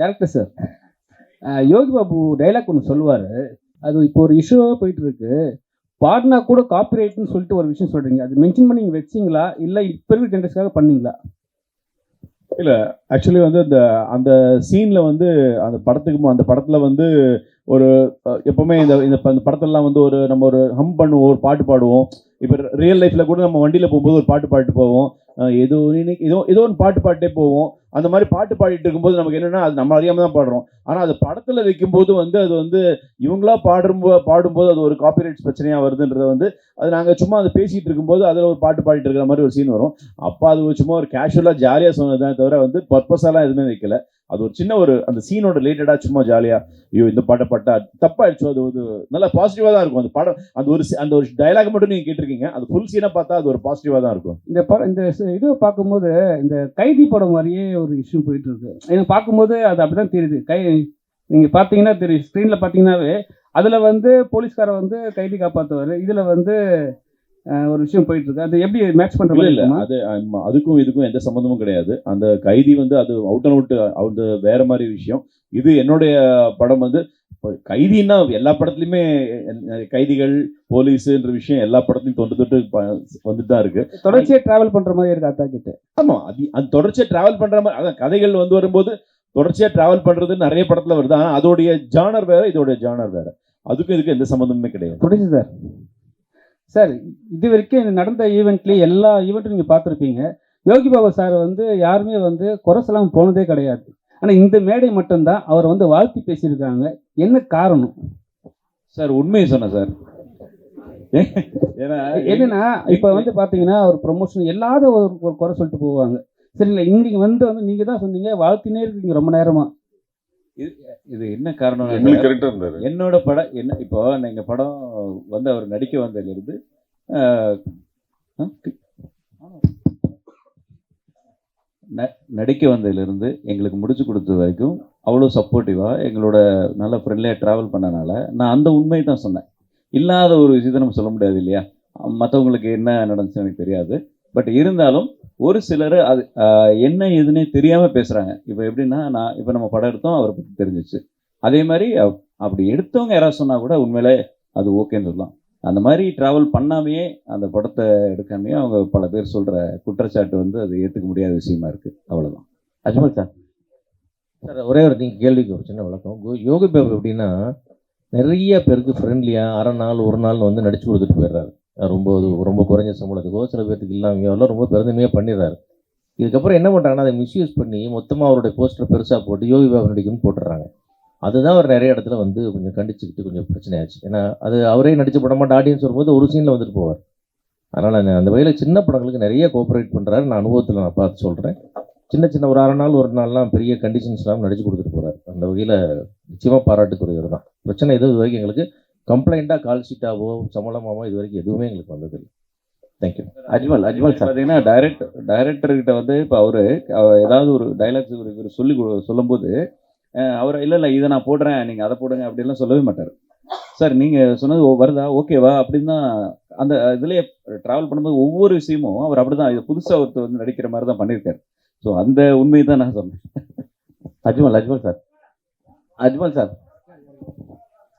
Director sir Yogi Babu dialogue ஒன்று சொல்லுவார். அது இப்போ ஒரு இஷ்யூவாக போயிட்டு இருக்கு பாட்னா கூட காப்பிரைட்னு சொல்லிட்டு ஒரு விஷயம் சொல்றீங்க. அது மென்ஷன் பண்ணி நீங்கள் வச்சிங்களா? இல்லை இப்போ இருக்கிற ஜென்ரேஷனுக்காக பண்ணீங்களா? இல்லை ஆக்சுவலி வந்து அந்த அந்த சீனில் வந்து அந்த படத்துக்கு அந்த படத்தில் வந்து ஒரு எப்போவுமே எப்பவுமே இந்த இந்த அந்த இந்த வந்து ஒரு நம்ம ஒரு ஹம் பண்ணுவோம் ஒரு பாட்டு பாடுவோம். இப்போ ரியல் லைஃப்பில் கூட நம்ம வண்டியில் போகும்போது ஒரு பாட்டு பாட்டு போவோம். ஏதோ ஏதோ ஏதோ ஒரு பாட்டு பாட்டே போவோம். அந்த மாதிரி பாட்டு பாடிட்டு இருக்கும்போது நமக்கு என்னன்னா அது நம்ம அறியாமல் தான் பாடுறோம். ஆனால் அது படத்தில் வைக்கும்போது வந்து அது வந்து இவங்களா பாடும்போது பாடும்போது அது ஒரு காப்பிரைட்ஸ் பிரச்சனையாக வருதுன்றத வந்து அது நாங்கள் சும்மா அதை பேசிகிட்டு இருக்கும்போது அதில் ஒரு பாட்டு பாடிட்டு இருக்கிற மாதிரி ஒரு சீன் வரும். அப்போ அது ஒரு சும்மா ஒரு கேஷுவலாக ஜாலியாக சொன்னது தான் தவிர வந்து பர்பஸாலாம் எதுவுமே வைக்கல. அது ஒரு சின்ன ஒரு அந்த சீனோட ரிலேட்டடாக சும்மா ஜாலியாக ஐயோ இந்த பாட்டை பாட்டா தப்பாயிடுச்சு அது ஒரு நல்லா பாசிட்டிவாக தான் இருக்கும். அந்த படம் அந்த ஒரு அந்த ஒரு டைலாக் மட்டும் நீங்கள் கேட்டிருக்கீங்க. அது ஃபுல் சீனை பார்த்தா அது ஒரு பாசிட்டிவாக தான் இருக்கும். இந்த படம் இந்த இது பார்க்கும்போது இந்த கைதி படம் மாதிரியே ஒரு இஷ்யூ போயிட்டு இருக்கு. எனக்கு பார்க்கும்போது அது அப்படிதான் தெரியுது. கை நீங்கள் பார்த்தீங்கன்னா தெரியும் ஸ்க்ரீனில் பார்த்தீங்கன்னாவே அதில் வந்து போலீஸ்காரை வந்து கைதி காப்பாற்றுவார் இதில் வந்து ஒரு விஷயம் போயிட்டு இருக்கு அது எப்படி மேட்ச் இல்ல மாதிரி இல்ல? அது அதுக்கும் இதுக்கும் எந்த சம்மந்தமும் கிடையாது. அந்த கைதி வந்து அது அவுட் அண்ட் அவுட் அது வேற மாதிரி விஷயம். இது என்னுடைய படம் வந்து கைதின்னா எல்லா படத்துலயுமே கைதிகள் போலீஸ்ன்ற விஷயம் எல்லா படத்துலயும் தொண்டு தொட்டு வந்துட்டு தான் இருக்கு. தொடர்ச்சியாக ட்ராவல் பண்ணுற மாதிரி இருக்கு அத்தா கிட்ட? ஆமா அது அது தொடர்ச்சியா டிராவல் பண்ற மாதிரி அதான் கதைகள் வந்து வரும்போது தொடர்ச்சியா டிராவல் பண்றது நிறைய படத்துல வருது. ஆனா அதோடைய ஜானர் வேற இதோடைய ஜானர் வேற. அதுக்கும் இதுக்கு எந்த சம்மந்தமுமே கிடையாது. சார். சார் இது வரைக்கும் நடந்த ஈவெண்ட்லேயே எல்லா ஈவெண்ட்டும் நீங்கள் பார்த்துருப்பீங்க. யோகி பாபா சார் வந்து யாருமே வந்து குறை சொல்லாம போனதே கிடையாது. ஆனால் இந்த மேடை மட்டும்தான் அவர் வந்து வாழ்த்தி பேசியிருக்காங்க. என்ன காரணம்? சார் உண்மையை சொன்னேன் சார். ஏன்னா என்னன்னா இப்போ வந்து பார்த்தீங்கன்னா ஒரு ப்ரொமோஷன் எல்லாத ஒரு குறை சொல்லிட்டு போவாங்க. சரிங்களா? இன்னைக்கு வந்து வந்து நீங்கள் தான் சொன்னீங்க வாழ்த்தினே இருக்கீங்க ரொம்ப நேரமா. இது என்ன காரணம் எங்களுக்கு கரெக்டா இருந்தாரு. என்னோட படம் என்ன இப்போ நீங்க படம் வந்து அவர் நடிக்க வந்ததுலேருந்து நடிக்க வந்ததுலேருந்து எங்களுக்கு முடிச்சு கொடுத்த வரைக்கும் அவ்வளோ சப்போர்ட்டிவாக எங்களோட நல்ல ஃப்ரெண்ட்லியாக ட்ராவல் பண்ணனால நான் அந்த உண்மை தான் சொன்னேன். இல்லாத ஒரு விஷயத்தை நம்ம சொல்ல முடியாது இல்லையா? மற்றவங்களுக்கு என்ன நடந்துச்சு எனக்கு தெரியாது. பட் இருந்தாலும் ஒரு சிலர் அது என்ன ஏதுன்னே தெரியாமல் பேசுகிறாங்க இப்போ எப்படின்னா நான் இப்போ நம்ம படம் எடுத்தோம் அவரை பற்றி தெரிஞ்சிச்சு. அதே மாதிரி அப்- அப்படி எடுத்தவங்க யாராவது சொன்னால் கூட உண்மையிலே அது ஓகேன்னு சொல்லலாம். அந்த மாதிரி ட்ராவல் பண்ணாமையே அந்த படத்தை எடுக்காமையே அவங்க பல பேர் சொல்கிற குற்றச்சாட்டு வந்து அது ஏற்றுக்க முடியாத விஷயமா இருக்குது அவ்வளோதான் அஜ்மல் சார். சார் ஒரே ஒரு நீங்கள் கேள்விக்கு ஒரு சின்ன வழக்கம் யோகி பாபு எப்படின்னா நிறைய பேருக்கு ஃப்ரெண்ட்லியாக அரை நாள் ஒரு நாள் வந்து நடிச்சு கொடுத்துட்டு போயிடுறாரு. ரொம்ப ரொம்ப குறைஞ்ச சம்பளத்துக்கோ சில பேர்த்துக்கு இல்லாமையோ எல்லாம் ரொம்ப பெருந்தன்மையாக பண்ணிடுறாரு. இதுக்கப்புறம் என்ன பண்ணுறாங்கன்னா அதை மிஸ்யூஸ் பண்ணி மொத்தமாக அவருடைய போஸ்டர் பெருசாக போட்டு யோகி பாபு நடிக்கும்னு போட்டுடுறாங்க. அதுதான் அவர் நிறைய இடத்துல வந்து கொஞ்சம் கண்டிச்சுக்கிட்டு கொஞ்சம் பிரச்சனையாச்சு ஏன்னா அது அவரே நடிச்ச படம் மட்டும் ஆடியன்ஸ் வரும்போது ஒரு சீனில் வந்துட்டு போவார். அதனால் அந்த வகையில் சின்ன படங்களுக்கு நிறைய கோஆப்ரேட் பண்ணுறாரு நான் அனுபவத்தில் நான் பார்த்து சொல்கிறேன் சின்ன சின்ன ஒரு அரை நாள் ஒரு நாள்லாம் பெரிய கண்டிஷன்ஸ்லாம் நடிச்சு கொடுத்துட்டு போகிறார் அந்த வகையில் நிச்சயமாக பாராட்டுக்குரியவர் தான். பிரச்சனை எதுவும் இது வரைக்கும் எங்களுக்கு கம்ப்ளைண்ட்டாக கால் ஷீட்டாவோ சம்பளமாவோ இது வரைக்கும் எதுவுமே எங்களுக்கு வந்ததில்லை. Thank you Ajmal Ajmal sir. பார்த்தீங்கன்னா டைரக்ட் டைரக்டர் கிட்ட வந்து இப்போ அவரு ஏதாவது ஒரு டைலாக்ஸ் இவர் சொல்லி சொல்லும்போது அவர் இல்லை இல்லை இதை நான் போடுறேன் நீங்கள் அதை போடுங்க அப்படின்லாம் சொல்லவே மாட்டார். சார் நீங்கள் சொன்னது வருதா? ஓகேவா அப்படின்னு தான் அந்த இதுலேயே ட்ராவல் பண்ணும்போது ஒவ்வொரு விஷயமும் அவர் அப்படி தான் இது புதுசாக ஒருத்தர் வந்து நடிக்கிற மாதிரி தான் பண்ணியிருக்காரு. ஸோ அந்த உண்மையை தான் நான் சொன்னேன். அஜ்மல் அஜ்மல் சார். அஜ்மல் சார்.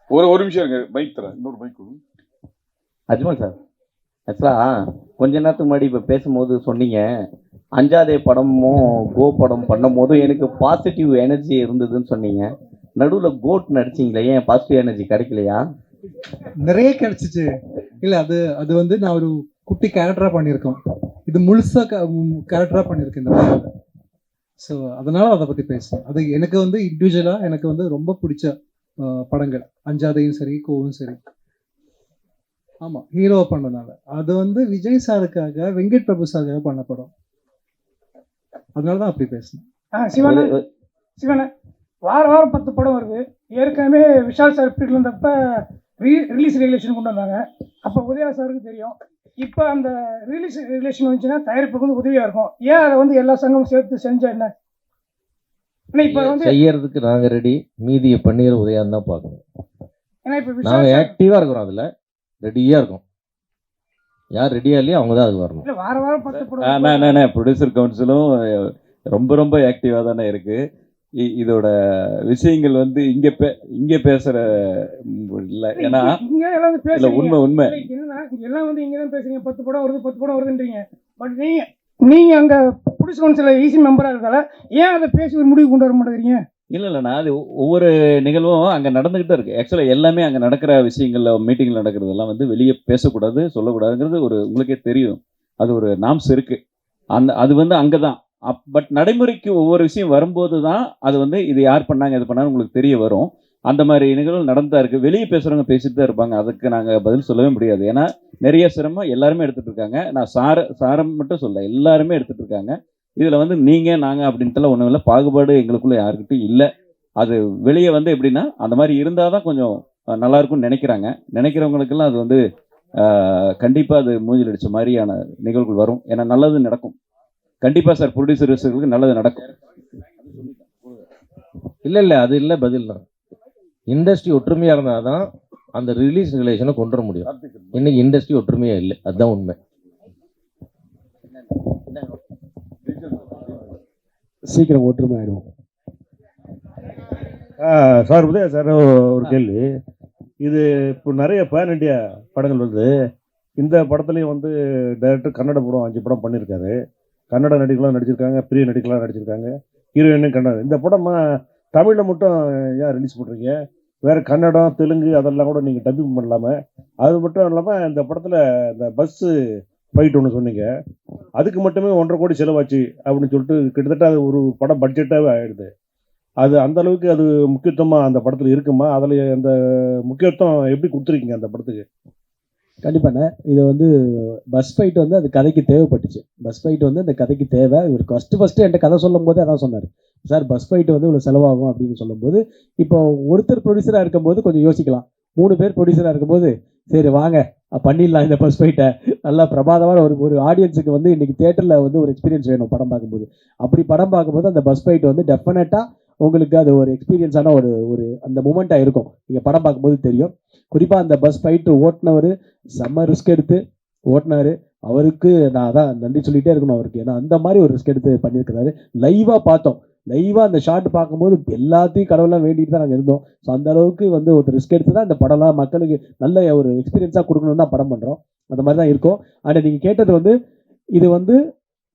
ஒரு ஒரு நிமிஷம் இருங்க பைக் தரேன். இன்னொரு பைக் அஜ்மல் சார் ஆக்சுவலாக கொஞ்ச நேரத்துக்கு முன்னாடி இப்போ பேசும்போது சொன்னீங்க. அஞ்சாதே படமும் கோ படம் பண்ணும் போதும் எனக்கு பாசிட்டிவ் எனர்ஜி இருந்ததுன்னு சொன்னீங்க. நடுவில் கோட் நடிச்சிங்களே ஏன் பாசிட்டிவ் எனர்ஜி கிடைக்கலையா? நிறைய கிடைச்சிச்சு. இல்ல அது அது வந்து நான் ஒரு குட்டி கேரக்டரா பண்ணியிருக்கோம். இது முழுசா கேரக்டரா பண்ணியிருக்கேன் இந்த ஸோ அதனால அதை பத்தி பேசுறேன். அது எனக்கு வந்து இண்டிவிஜுவலா எனக்கு வந்து ரொம்ப பிடிச்ச படங்கள். அஞ்சாதையும் சரி கோவும் சரி. ஆமா ஹீரோவா பண்ணனால. அது வந்து விஜய் சாருக்காக வெங்கட் பிரபு சாருக்காக பண்ண படம். அதனால தான் அப்படி பேசுனேன். ஆ சிவன சிவன வார வாரம் பத்து படம் வருது. ஏற்கனவே விஷால் சார் பீரியட்ல இருந்தப்ப ரீ ரிலீஸ் ரெகுலேஷன் கொண்டு வந்தாங்க. அப்போ உதயா சாருக்கு தெரியும். இப்போ அந்த ரிலீஸ் ரெகுலேஷன் வந்துச்சுன்னா தயாரிப்புக்கு வந்து உதவியாக இருக்கும். ஏன் அதை வந்து எல்லா சங்கமும் சேர்த்து செஞ்சா என்ன? செய்யறதுக்கு நாங்கள் ரெடி மீதியை பண்ணிடுற உதயம் தான் பார்க்கணும். சார் ஆக்டிவாக இருக்கிறோம் அதில். ரெடியாக இருக்கோம். யார் ரெடியாக இல்லையோ அவங்க தான் அதுக்கு வரணும். ப்ரொடியூசர் கவுன்சிலும் ரொம்ப ரொம்ப ஆக்டிவாக தானே இருக்கு. இதோட விஷயங்கள் வந்து இங்க பே இங்க பேசுற இல்ல ஏன்னா இல்ல உண்மை உண்மை. எல்லாம் வந்து இங்க தான் பேசுறீங்க. பத்து படம் வருது பத்து படம் வருதுன்றீங்க. பட் நீங்க நீங்க அங்க புடிஸ் கவுன்சில் ஈசி மெம்பராக இருக்கால ஏன் அதை பேசி ஒரு முடிவு கொண்டு வர மாட்டேங்கிறீங்க? இல்லை இல்லைண்ணா அது ஒவ்வொரு நிகழ்வும் அங்கே நடந்துக்கிட்டு இருக்குது ஆக்சுவலாக எல்லாமே அங்கே நடக்கிற விஷயங்களில் மீட்டிங்கில் நடக்கிறதெல்லாம் வந்து வெளியே பேசக்கூடாது சொல்லக்கூடாதுங்கிறது ஒரு உங்களுக்கே தெரியும். அது ஒரு நாம்ஸ் இருக்குது அந்த அது வந்து அங்கே தான் பட் நடைமுறைக்கு ஒவ்வொரு விஷயம் வரும்போது தான் அது வந்து இது யார் பண்ணாங்க இது பண்ணாங்க உங்களுக்கு தெரிய வரும். அந்த மாதிரி நிகழ்வு நடந்தா இருக்குது வெளியே பேசுகிறவங்க பேசிட்டு தான் இருப்பாங்க. அதுக்கு நாங்கள் பதில் சொல்லவே முடியாது. ஏன்னா நிறைய சிரமம் எல்லாருமே எடுத்துகிட்டு இருக்காங்க. நான் சார சாரம் மட்டும் சொல்ல எல்லாருமே எடுத்துகிட்டு இருக்காங்க. இதுல வந்து நீங்க நாங்க அப்படின்ட்டுலாம் ஒண்ணும் இல்லை. பாகுபாடு எங்களுக்குள்ள யாருக்கிட்டும் இல்லை. அது வெளியே வந்து எப்படின்னா அந்த மாதிரி இருந்தால் தான் கொஞ்சம் அஹ், நல்லா இருக்கும்னு நினைக்கிறாங்க. நினைக்கிறவங்களுக்கெல்லாம் அது வந்து அஹ், கண்டிப்பா அது மூஞ்சில் அடிச்ச மாதிரியான நிகழ்வுகள் வரும். ஏன்னா நல்லது நடக்கும். கண்டிப்பா சார் ப்ரொடியூசர்ஸுக்கு நல்லது நடக்கும். இல்லை இல்லை அது இல்லை பதில் தான் இண்டஸ்ட்ரி ஒற்றுமையாக இருந்தால் தான் அந்த ரிலீஸ் ரிலேஷனை கொண்டு வர முடியும். இன்னைக்கு இண்டஸ்ட்ரி ஒற்றுமையாக இல்லை. அதுதான் உண்மை. சீக்கிரம் ஒற்றுமை ஆயிடும் சார் உதய சார் ஒரு கேள்வி. இது இப்போ நிறைய பேன் இண்டியா படங்கள் வருது. இந்த படத்துலையும் வந்து டைரக்டர் கன்னட படம் அஞ்சு படம் பண்ணியிருக்காரு. கன்னட நடிகர்களாக நடிச்சிருக்காங்க பிரிய நடிகர்களாக நடிச்சிருக்காங்க ஹீரோயினும் கன்னடம் இந்த படமா தமிழில் மட்டும் ஏன் ரிலீஸ் பண்ணுறீங்க வேறு கன்னடம் தெலுங்கு அதெல்லாம் கூட நீங்கள் டப்பிங் பண்ணலாமல் அது மட்டும் இல்லாமல் இந்த படத்தில் இந்த பஸ்ஸு ஃபைட் ஒன்று சொன்னீங்க. அதுக்கு மட்டுமே ஒன்றரை கோடி செலவாச்சு அப்படின்னு சொல்லிட்டு கிட்டத்தட்ட அது ஒரு படம் பட்ஜெட்டாகவே ஆயிடுது. அது அந்த அளவுக்கு அது முக்கியத்துவமாக அந்த படத்தில் இருக்குமா? அதில் அந்த முக்கியத்துவம் எப்படி கொடுத்துருக்கீங்க அந்த படத்துக்கு? கண்டிப்பாண்ணே இது வந்து பஸ் ஃபைட் வந்து அது கதைக்கு தேவைப்பட்டுச்சு. பஸ் ஃபைட் வந்து அந்த கதைக்கு தேவை. இவர் ஃபஸ்ட்டு ஃபஸ்ட்டு என்கிட்ட கதை சொல்லும் போதே அதான் சொன்னார். சார் பஸ் ஃபைட் வந்து இவ்வளோ செலவாகும் அப்படின்னு சொல்லும்போது இப்போ ஒருத்தர் ப்ரொடியூசராக இருக்கும்போது கொஞ்சம் யோசிக்கலாம். மூணு பேர் ப்ரொடியூசராக இருக்கும்போது சரி வாங்க. பண்ணிடலாம். இந்த பஸ் ஃபைட்டை நல்லா பிரமாதமான ஒரு ஒரு ஆடியன்ஸுக்கு வந்து இன்னைக்கு தேட்டரில் வந்து ஒரு எக்ஸ்பீரியன்ஸ் வேணும் படம் பார்க்கும்போது. அப்படி படம் பார்க்கும்போது அந்த பஸ் ஃபைட் வந்து டெஃபினட்டாக உங்களுக்கு அது ஒரு எக்ஸ்பீரியன்ஸான ஒரு ஒரு அந்த மூமெண்ட்டாக இருக்கும். நீங்கள் படம் பார்க்கும்போது தெரியும். குறிப்பாக அந்த பஸ் ஃபைட்டு ஓட்டுனவர் செம்ம ரிஸ்க் எடுத்து ஓட்டினார். அவருக்கு நான் அதான் நன்றி சொல்லிகிட்டே இருக்கணும் அவருக்கு. ஏன்னா அந்த மாதிரி ஒரு ரிஸ்க் எடுத்து பண்ணியிருக்கிறாரு. லைவாக பார்த்தோம். லைவாக அந்த ஷாட் பார்க்கும்போது எல்லாத்தையும் கடவுளாக வேண்டிட்டு தான் நாங்கள் இருந்தோம். ஸோ அந்த அளவுக்கு வந்து ஒரு ரிஸ்க் எடுத்து தான் இந்த படம்லாம் மக்களுக்கு நல்ல ஒரு எக்ஸ்பீரியன்ஸாக கொடுக்கணும்னு தான் படம் பண்ணுறோம் அந்த மாதிரி தான் இருக்கும். அண்ட் நீங்கள் கேட்டது வந்து இது வந்து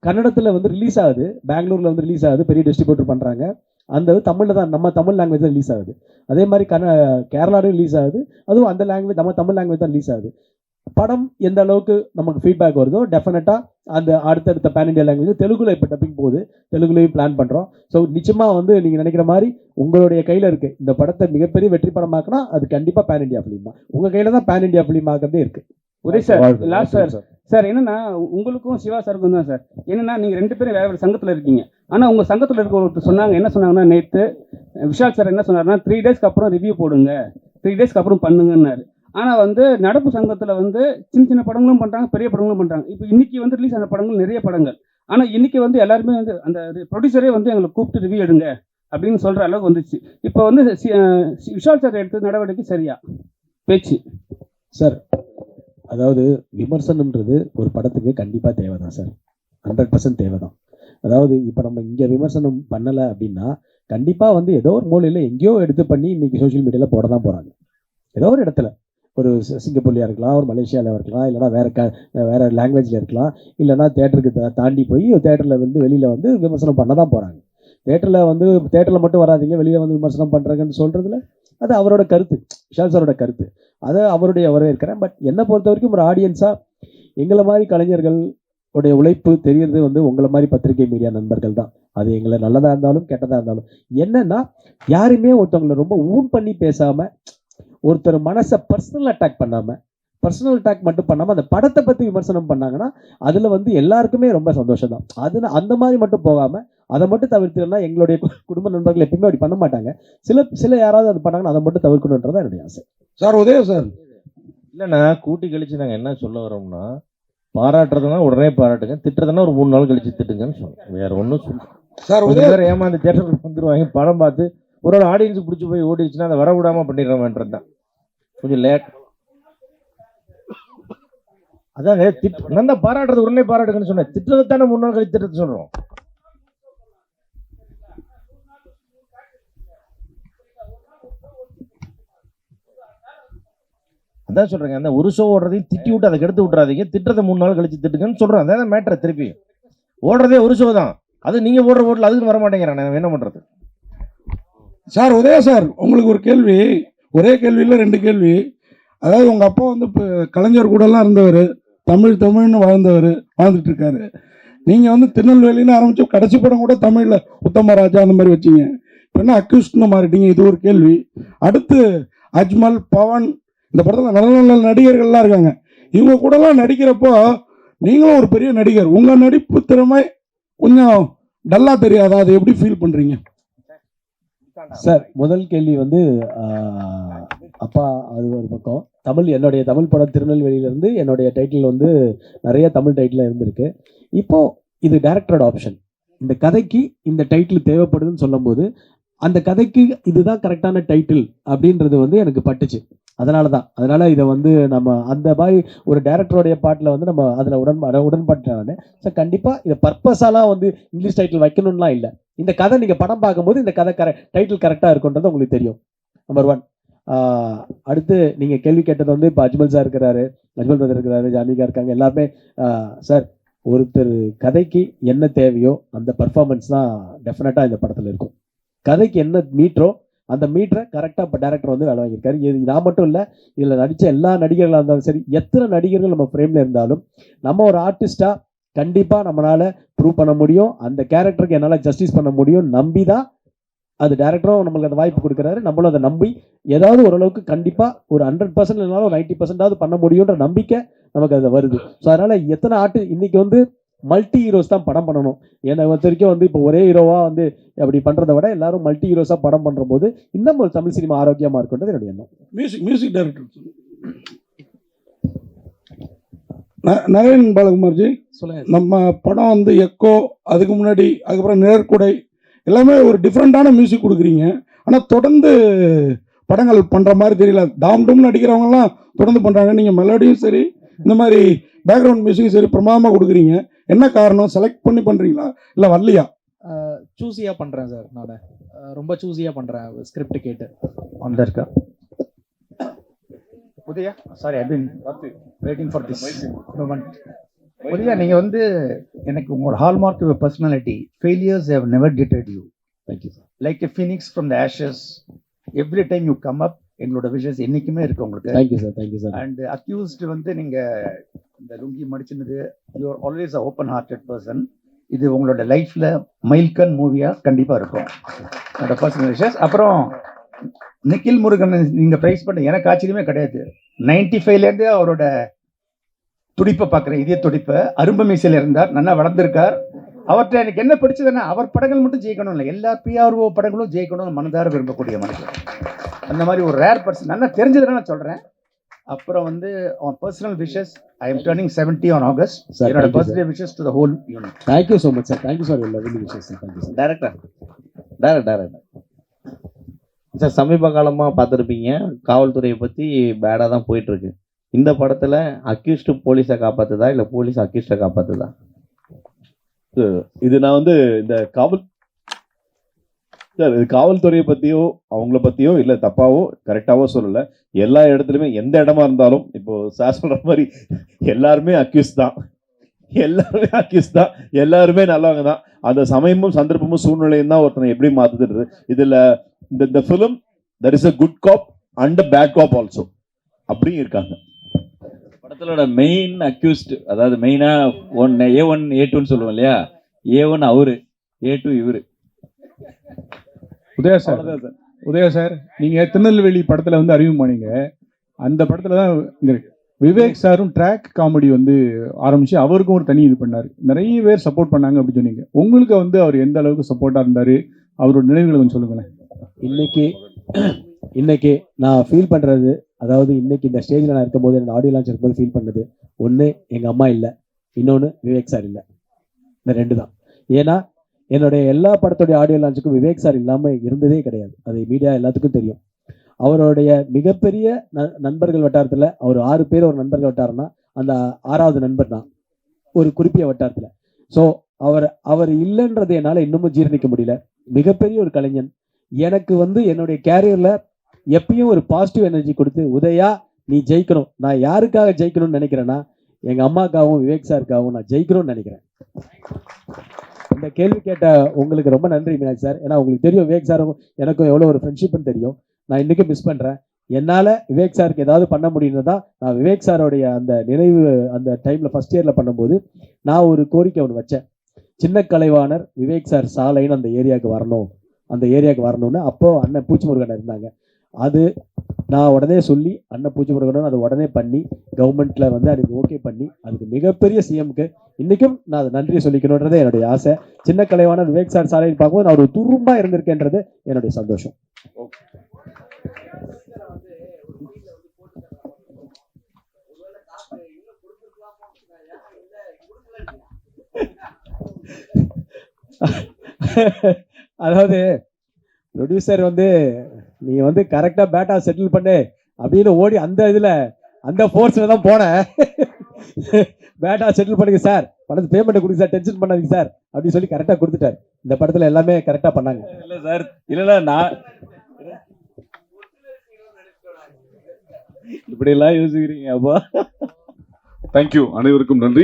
கன்னடத்தில் வந்து ரிலீஸ் ஆகுது. பெங்களூரில் வந்து ரிலீஸ் ஆகுது. பெரிய டிஸ்ட்ரிபியூட்டர் பண்ணுறாங்க அந்த தமிழில் தான் நம்ம தமிழ் லாங்குவேஜ் தான் ரிலீஸ் ஆகுது. அதே மாதிரி கன கேரளாவிலும் ரிலீஸ் ஆகுது. அதுவும் அந்த லாங்குவேஜ் நம்ம தமிழ் லாங்குவேஜ் தான் ரிலீஸ் ஆகுது. படம் எந்த அளவுக்கு நமக்கு ஃபீட்பேக் வருதோ டெஃபினட்டாக அந்த அடுத்தடுத்த பேன் இண்டியா லாங்குவேஜ் தெலுங்குல இப்போ டப்பிங் போகுது. தெலுங்குலையும் பிளான் பண்ணுறோம் ஸோ நிச்சயமாக வந்து நீங்கள் நினைக்கிற மாதிரி உங்களுடைய கையில் இருக்குது இந்த படத்தை மிகப்பெரிய வெற்றி படமாக்குனா அது கண்டிப்பாக பேன் இண்டியா ஃபிலிம் தான். உங்கள் கையில் தான் பேன் இண்டியா ஃபிலிம் ஆகிறதே இருக்குது Uday sir last sir. Sir என்னன்னா உங்களுக்கும் சிவா சாருக்கும் தான் சார். என்னன்னா நீங்க ரெண்டு பேரும் வேற வேற சங்கத்துல இருக்கீங்க. ஆனா உங்க சங்கத்துல இருக்க ஒருத்தர் சொன்னாங்க என்ன சொன்னாங்கன்னா நேத்து விஷால் சார் என்ன சொன்னாருன்னா த்ரீ டேஸ்க்கு அப்புறம் ரிவ்யூ போடுங்க. த்ரீ டேஸ்க்கு அப்புறம் பண்ணுங்கன்னாரு. ஆனால் வந்து நடப்பு சங்கத்தில் வந்து சின்ன சின்ன படங்களும் பண்ணுறாங்க பெரிய படங்களும் பண்ணுறாங்க இப்போ இன்னைக்கு வந்து ரிலீஸ் ஆன படங்கள் நிறைய படங்கள். ஆனால் இன்னைக்கு வந்து எல்லாருமே வந்து அந்த ப்ரொடியூசரே வந்து எங்களை கூப்பிட்டு ரிவ்யூ எடுங்க அப்படின்னு சொல்கிற அளவுக்கு வந்துச்சு. இப்போ வந்து சி- விஷால் சார் எடுத்த நடவடிக்கை சரியா? பேச்சு. சார் அதாவது விமர்சனம்ன்றது ஒரு படத்துக்கு கண்டிப்பாக தேவை தான் சார் ஹண்ட்ரட் பர்சன்ட் தேவை தான் அதாவது இப்போ நம்ம இங்கே விமர்சனம் பண்ணலை அப்படின்னா கண்டிப்பாக வந்து ஏதோ ஒரு மூலையில் எங்கேயோ எடுத்து பண்ணி இன்னைக்கு சோஷியல் மீடியாவில் போட தான் போகிறாங்க ஏதோ ஒரு இடத்துல. ஒரு சிங்கப்பூர்லையாக இருக்கலாம் ஒரு மலேசியாவில் இருக்கலாம் இல்லைனா வேறு க வேறு லாங்குவேஜில் இருக்கலாம். இல்லைனா தேட்டருக்கு தா- தாண்டி போய் தேட்டரில் வந்து வெளியில் வந்து விமர்சனம் பண்ண தான் போகிறாங்க தேட்டரில் வந்து தேட்டரில் மட்டும் வராதிங்க வெளியில் வந்து விமர்சனம் பண்ணுறாங்கன்னு சொல்கிறதுல அது அவரோட கருத்து விஷால் சாரோட கருத்து. அதை அவருடைய வரவேற்கிறேன். பட் என்னை பொறுத்த வரைக்கும் ஒரு ஆடியன்ஸாக எங்களை மாதிரி கலைஞர்கள் உடைய உழைப்பு தெரியறது வந்து உங்களை மாதிரி பத்திரிகை மீடியா நண்பர்கள் தான். அது எங்களை நல்லதாக இருந்தாலும் கெட்டதாக இருந்தாலும். என்னன்னா யாருமே ஒருத்தவங்களை ரொம்ப ஊன் பண்ணி பேசாமல் ஒருத்தர் மனசை பர்சனல் அட்டாக் பண்ணாம பர்சனல் அட்டாக் மட்டும் பண்ணாம அந்த படத்தை பத்தி விமர்சனம் பண்ணாங்கன்னா அதுல வந்து எல்லாருக்குமே ரொம்ப சந்தோஷம் தான் அது அந்த மாதிரி மட்டும் போகாம அதை மட்டும் தவிர்த்துனா எங்களுடைய குடும்ப நண்பர்கள் எப்பயுமே அப்படி பண்ண மாட்டாங்க. சில சில யாராவது அது பண்ணாங்கன்னா அதை மட்டும் தவிர்க்கணுன்றதான் என்னுடைய ஆசை. சார் உதயம் சார். இல்லைண்ணா கூட்டி கழிச்சு நாங்கள் என்ன சொல்ல வரோம்னா பாராட்டுறதுனா உடனே பாராட்டுங்க திட்டுறதுனா ஒரு மூணு நாள் கழிச்சு திட்டுங்கன்னு சொல்லுவோம் வேற ஒன்றும் சொல்ல சார் கொஞ்சம் பேர் ஏமாந்து தேட்டருக்கு வந்துருவாங்க படம் பார்த்து ஒரு ஒரு ஆடியன்ஸ் பிடிச்சி போய் ஓடிடுச்சுன்னா அதை வர விடாம பண்ணிடுறோம்ன்றது தான் கொஞ்சம் லேட். அதாங்க நான் பாராட்டுறது உடனே பாராட்டுங்கன்னு சொன்னேன். திட்டத்தை தானே மூணு நாள் கழித்து திட்டத்தை சொல்கிறோம் அதான் சொல்கிறேங்க அந்த ஒரு ஷோ ஓடுறதையும் திட்டி விட்டு அதை கெடுத்து விட்றாதீங்க திட்டத்தை மூணு நாள் கழித்து திட்டுங்கன்னு சொல்கிறேன் அதான் மேட்ரு திருப்பி. ஓடுறதே ஒரு ஷோ தான். அது நீங்கள் ஓடுற ஓட்டில் அதுக்கு வர மாட்டேங்கிறேன் நான் என்ன பண்ணுறது சார் உதயா சார் உங்களுக்கு ஒரு கேள்வி. ஒரே கேள்வியில் ரெண்டு கேள்வி. அதாவது உங்கள் அப்பா வந்து இப்போ கலைஞர் கூடலாம் இருந்தவர் தமிழ் தமிழ்னு வாழ்ந்தவர் வாழ்ந்துட்டு இருக்காரு நீங்கள் வந்து திருநெல்வேலின்னு ஆரம்பிச்சு கடைசி படம் கூட தமிழில் உத்தமராஜா அந்த மாதிரி வச்சீங்க. இப்போ என்ன அக்யூஸ்ட்னு மாறிட்டீங்க? இது ஒரு கேள்வி. அடுத்து அஜ்மல் பவன் இந்த படத்தில் நல்ல நல்ல நடிகர்கள்லாம் இருக்காங்க. இவங்க கூடலாம் நடிக்கிறப்போ நீங்களும் ஒரு பெரிய நடிகர். உங்கள் நடிப்பு திறமை கொஞ்சம் டல்லாக தெரியாதா? அதை எப்படி ஃபீல் பண்ணுறீங்க சார் முதல் கேள்வி வந்து அப்பா அது ஒரு பக்கம். தமிழ் என்னுடைய தமிழ் படம் திருநெல்வேலியிலேருந்து என்னுடைய டைட்டில் வந்து நிறைய தமிழ் டைட்டில் இருந்திருக்கு. இப்போ இது டைரக்டரோட ஆப்ஷன் இந்த கதைக்கு இந்த டைட்டில் தேவைப்படுதுன்னு சொல்லும்போது அந்த கதைக்கு இதுதான் கரெக்டான டைட்டில் அப்படின்றது வந்து எனக்கு பட்டுச்சு. அதனால தான் அதனால இதை வந்து நம்ம அந்த மாதிரி ஒரு டேரக்டருடைய பாட்டில் வந்து நம்ம அதில் உடன் உடன்பட்டானு ஸோ கண்டிப்பாக இதை பர்பஸாலாம் வந்து இங்கிலீஷ் டைட்டில் வைக்கணும்லாம் இல்லை. இந்த கதை நீங்கள் படம் பார்க்கும்போது இந்த கதை கரெக்ட் டைட்டில் கரெக்டாக இருக்குன்றது உங்களுக்கு தெரியும். நம்பர் ஒன் அடுத்து நீங்கள் கேள்வி கேட்டது வந்து இப்போ அஜ்மல் சார் இருக்கிறாரு அஜ்மல் பிரதர் இருக்கிறாரு ஜானிகா இருக்காங்க எல்லாருமே சார் ஒருத்தர் கதைக்கு என்ன தேவையோ அந்த பர்ஃபார்மன்ஸ் தான் டெஃபினட்டாக இந்த படத்தில் இருக்கும். கதைக்கு என்ன மீட்டரோ அந்த மீட்டரை கரெக்டாக இப்போ டேரக்டர் வந்து வேலை வாங்கியிருக்காரு. இது நான் மட்டும் இல்லை இதில் நடித்த எல்லா நடிகர்களாக இருந்தாலும் சரி எத்தனை நடிகர்கள் நம்ம ஃப்ரேமில் இருந்தாலும் நம்ம ஒரு ஆர்டிஸ்டாக கண்டிப்பாக நம்மளால் ப்ரூவ் பண்ண முடியும். அந்த கேரக்டருக்கு என்னால் ஜஸ்டிஸ் பண்ண முடியும். நம்பி தான் அது டேரக்டரும் நம்மளுக்கு அந்த வாய்ப்பு கொடுக்குறாரு. நம்மளும் அதை நம்பி ஏதாவது ஓரளவுக்கு கண்டிப்பாக ஒரு ஹண்ட்ரட் பர்சன்ட் இல்லைனாலும் ஒரு நைன்ட்டி பர்சன்டாவது பண்ண முடியுன்ற நம்பிக்கை நமக்கு அது வருது. ஸோ அதனால் எத்தனை ஆட்டு இன்னைக்கு வந்து மல்டி ஹீரோஸ் தான் படம் பண்ணணும். என்னை பொறுத்த வரைக்கும் வந்து இப்போ ஒரே ஹீரோவாக வந்து அப்படி பண்ணுறதை விட எல்லாரும் மல்டி ஹீரோஸாக படம் பண்ணுற போது இன்னும் ஒரு தமிழ் சினிமா ஆரோக்கியமாக இருக்குன்றது என்னுடைய எண்ணம். Music music director Naren Balakumarji சொல்லுங்க. நம்ம படம் வந்து எக்கோ அதுக்கு முன்னாடி அதுக்கப்புறம் நிழற்குடை எல்லாமே ஒரு டிஃப்ரெண்ட்டான மியூசிக் கொடுக்குறீங்க. ஆனால் தொடர்ந்து படங்கள் பண்ணுற மாதிரி தெரியல. தாம் டூம் நடிக்கிறவங்கலாம் தொடர்ந்து பண்ணுறாங்க நீங்கள் மெலோடியும் சரி இந்த மாதிரி பேக்ரவுண்ட் மியூசிக்கும் சரி பிரமாதமாக கொடுக்குறீங்க. என்ன காரணம்? செலக்ட் பண்ணி பண்ணுறீங்களா இல்லை வரலையா? சூஸியாக பண்ணுறேன் சார் நான். ரொம்ப சூஸியாக பண்ணுறேன் ஸ்கிரிப்ட் கேட்டு. அந்த இருக்கா Udhaya? Sorry I been waiting for this moment Udhaya நீங்கள் வந்து எனக்கு உங்களோட hallmark your personality failures have never டிட்டட் you thank you sir like a phoenix from the ashes every time you come up எங்களோட wishes என்றைக்குமே இருக்கு உங்களுக்கு. Thank you sir thank you sir and accused வந்து நீங்கள் இந்த lungi மடிச்சினது you are always a open hearted person இது உங்களோட லைஃப்பில் மைல்கன் மூவியாக கண்டிப்பாக இருக்கும். என்னோட பர்சனல் விஷஸ் அப்புறம் நிக்கில் முருகன் நீங்கள் ப்ரைஸ் பண்ண எனக்கு ஆச்சரியமே கிடையாது. நைன்டி ஃபைவ்லேருந்து அவரோட துடிப்பை பார்க்குறேன் இதய துடிப்பை. அரும்பு மீசையில் இருந்தார் நல்லா வளர்ந்துருக்கார். அவர்கிட்ட எனக்கு என்ன பிடிச்சதுன்னா அவர் படங்கள் மட்டும் ஜெயிக்கணும் இல்லை எல்லா பிஆர்ஓ படங்களும் ஜெயிக்கணும்னு மனதார விரும்பக்கூடிய மனுஷன் அந்த மாதிரி ஒரு ரேர் பர்சன் நல்லா தெரிஞ்சதுனால நான் சொல்கிறேன் அப்புறம் வந்து அவன் personal wishes I am turning seventy on August Sir, என்னோட birthday wishes to the whole unit thank you so much sir thank you sir lovely விஷயம் sir thank you sir director direct direct sir சமீப காலமாக பார்த்துருப்பீங்க. காவல்துறையை பற்றி பேடாக தான் போயிட்டுருக்கு. இந்த படத்தில் அக்யூஸ்டு போலீஸை காப்பாற்றுதா இல்லை போலீஸ் அக்யூஸ்டை காப்பாற்றுதா இது நான் வந்து இந்த காவல் சார் இது காவல்துறையை பற்றியோ அவங்கள பற்றியோ இல்லை தப்பாவோ கரெக்டாகவோ சொல்லலை. எல்லா இடத்துலையுமே எந்த இடமா இருந்தாலும் இப்போ சார் சொல்கிற மாதிரி எல்லாருமே அக்யூஸ் தான். எல்லாருமே அக்யூஸ் தான். எல்லாருமே நல்லவங்க தான். அந்த சமயமும் சந்தர்ப்பமும் சூழ்நிலையும் தான் ஒருத்தனை எப்படி மாற்றுதுன்றது இதில் இந்த இந்த film there is a good cop and bad cop also அப்படியும் இருக்காங்க. படத்திலோட மெயின் அக்யூஸ்ட் அதாவது மெயினா ஒன் ஏ ஒன் ஏ டூன்னு சொல்லுவோம் இல்லையா? ஏ ஒன் அவரு ஏ டூ இவரு. உதயா சார் உதயா சார் நீங்க திருநெல்வேலி படத்துல வந்து அறிமுகம் பண்ணீங்க. அந்த படத்துல தான் விவேக் சாரும் ட்ராக் காமெடி வந்து ஆரம்பிச்சு அவருக்கும் ஒரு தனி இது பண்ணாரு. நிறைய பேர் சப்போர்ட் பண்ணாங்க அப்படின்னு சொன்னீங்க. உங்களுக்கு வந்து அவர் எந்த அளவுக்கு சப்போர்ட்டா இருந்தாரு? அவரோட நினைவுகளை கொஞ்சம் சொல்லுங்களேன். இன்னைக்கு இன்னைக்கு நான் ஃபீல் பண்றது அதாவது இன்னைக்கு இந்த ஸ்டேஜில் நான் இருக்கும்போது என்னோட ஆடியோ லான்ச் இருக்கும்போது ஃபீல் பண்ணது ஒன்று எங்கள் அம்மா இல்லை இன்னொன்று விவேக் சார் இல்லை. இந்த ரெண்டு தான். ஏன்னா என்னுடைய எல்லா படத்துடைய ஆடியோ லான்ச்சுக்கும் விவேக் சார் இல்லாமல் இருந்ததே கிடையாது. அது மீடியா எல்லாத்துக்கும் தெரியும். அவருடைய மிகப்பெரிய ந- நண்பர்கள் வட்டாரத்தில் அவர் ஆறு பேர் ஒரு நண்பர்கள் வட்டாரம்னா அந்த ஆறாவது நண்பர் தான். ஒரு குறிப்பிய வட்டாரத்தில். ஸோ அவர் அவர் இல்லைன்றது என்னால் இன்னமும் ஜீரணிக்க முடியல. மிகப்பெரிய ஒரு கலைஞன். எனக்கு வந்து என்னுடைய கேரியரில் எப்பயும் ஒரு பாசிட்டிவ் எனர்ஜி கொடுத்து உதயா நீ ஜெயிக்கணும். நான் யாருக்காக ஜெயிக்கணும்னு நினைக்கிறேன்னா எங்கள் அம்மாக்காகவும் விவேக் சாருக்காகவும் நான் ஜெயிக்கணும்னு நினைக்கிறேன். இந்த கேள்வி கேட்ட உங்களுக்கு ரொம்ப நன்றி மீனாட்சி சார் ஏன்னா உங்களுக்கு தெரியும் விவேக் சாரும் எனக்கும் எவ்வளோ ஒரு ஃப்ரெண்ட்ஷிப்னு தெரியும். நான் இன்றைக்கும் மிஸ் பண்ணுறேன் என்னால் விவேக் சாருக்கு ஏதாவது பண்ண முடியும்னு தான் நான் விவேக் சாரோடைய அந்த நினைவு அந்த டைமில் ஃபஸ்ட் இயரில் பண்ணும்போது நான் ஒரு கோரிக்கை ஒன்று வச்சேன். சின்ன கலைவாணர் விவேக் சார் சாலைன்னு அந்த ஏரியாவுக்கு வரணும். அந்த ஏரியாவுக்கு வரணும்னு அப்போ அண்ணன் பூச்சி முருகன் இருந்தாங்க. அது நான் உடனே சொல்லி அண்ணன் பூச்சி பூச்சிமுருகனும் அதை உடனே பண்ணி கவர்மெண்ட்ல வந்து அதுக்கு ஓகே பண்ணி அதுக்கு மிகப்பெரிய சிஎம்க்கு இன்னைக்கும் நான் அதை நன்றியை சொல்லிக்கணுன்றது என்னுடைய ஆசை. சின்ன கலைவான விவேக் சார் சாலையில் பார்க்கும்போது நான் ஒரு துரும்பா இருந்திருக்கேன்றது என்னுடைய சந்தோஷம். அதாவது ப்ரொடியூசர் வந்து நீ வந்து கரெக்டாக பேட்டா செட்டில் பண்ணு அப்படின்னு ஓடி அந்த இதில் அந்த ஃபோர்ஸில் தான் போனேன். பேட்டா செட்டில் பண்ணுங்க சார் பணத்து பேமெண்ட் கொடுங்க சார் டென்ஷன் பண்ணாதீங்க சார் அப்படின்னு சொல்லி கரெக்டாக கொடுத்துட்டார். இந்த படத்தில் எல்லாமே கரெக்டாக பண்ணாங்க. இல்லை சார் இல்லைல்ல நான் இப்படியெல்லாம் யோசிக்கிறீங்க அப்பா. தேங்க்யூ அனைவருக்கும் நன்றி.